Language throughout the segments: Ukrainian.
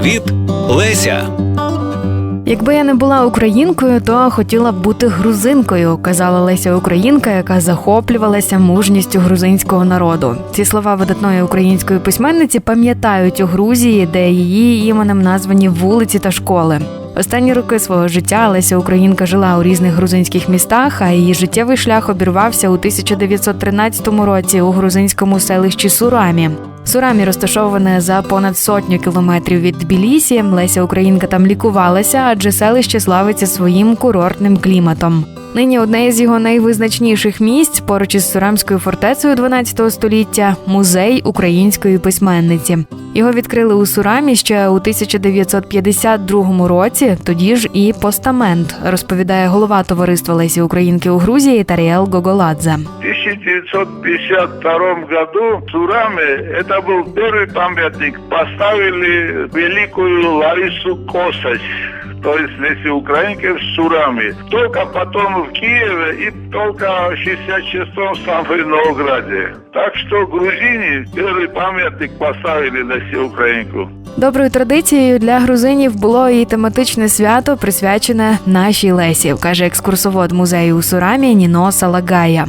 Привіт, Леся! Якби я не була українкою, то хотіла б бути грузинкою, казала Леся Українка, яка захоплювалася мужністю грузинського народу. Ці слова видатної української письменниці пам'ятають у Грузії, де її іменем названі вулиці та школи. Останні роки свого життя Леся Українка жила у різних грузинських містах, а її життєвий шлях обірвався у 1913 році у грузинському селищі Сурамі. Сурамі розташоване за понад сотню кілометрів від Тбілісі. Леся Українка там лікувалася, адже селище славиться своїм курортним кліматом. Нині одне із його найвизначніших місць поруч із Сурамською фортецею 12 століття музей української письменниці. Його відкрили у Сурамі ще у 1952 році. Тоді ж і постамент розповідає голова товариства Лесі Українки у Грузії Таріел Гоголадзе. В 1952 году в Сураме, это был первый памятник, поставили великую Ларису Косач, то есть Лесе Украинке в Сураме. Только потом в Киеве и только в 66-м в Сан-Новограде. Так что грузине первый памятник поставили Лесе Украинку. Доброю традицією для грузинів було і тематичне свято, присвячене нашій Лесі, каже екскурсовод музею у Сурамі Ніно Салагая.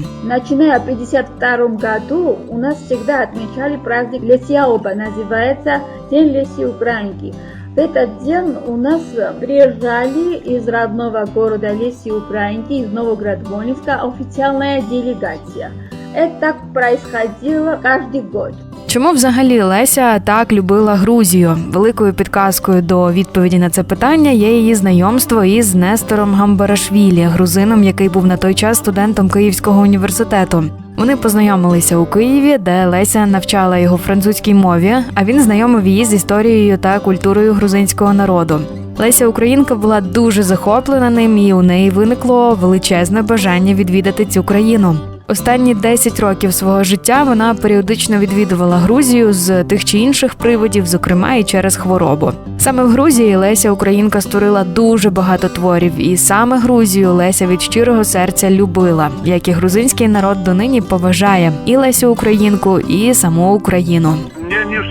В 1952 году у нас всегда отмечали праздник Лесиаоба, называется День Леси Украинки. В этот день у нас приезжали из родного города Леси Украинки, из Новоград-Волинска, официальная делегация. Это так происходило каждый год. Чому взагалі Леся так любила Грузію? Великою підказкою до відповіді на це питання є її знайомство із Нестором Гамбарашвілі, грузином, який був на той час студентом Київського університету. Вони познайомилися у Києві, де Леся навчала його французькій мові, а він знайомив її з історією та культурою грузинського народу. Леся Українка була дуже захоплена ним, і у неї виникло величезне бажання відвідати цю країну. Останні 10 років свого життя вона періодично відвідувала Грузію з тих чи інших приводів, зокрема і через хворобу. Саме в Грузії Леся Українка створила дуже багато творів, і саме Грузію Леся від щирого серця любила, як і грузинський народ донині поважає і Лесю Українку, і саму Україну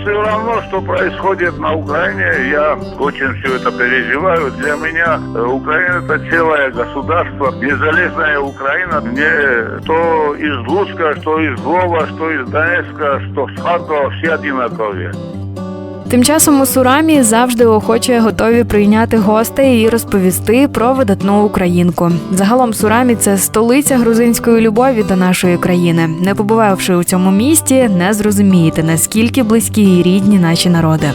Мне не все равно, что происходит на Украине. Я очень все это переживаю. Для меня э, Украина это целое государство, незалежная Украина. Мне что из Луцка, что из Львова, что из Донецка, что с Харькова, все одинаковые. Тим часом у Сурамі завжди охоче готові прийняти гостей і розповісти про видатну українку. Загалом Сурамі це столиця грузинської любові до нашої країни. Не побувавши у цьому місті, не зрозумієте наскільки близькі і рідні наші народи.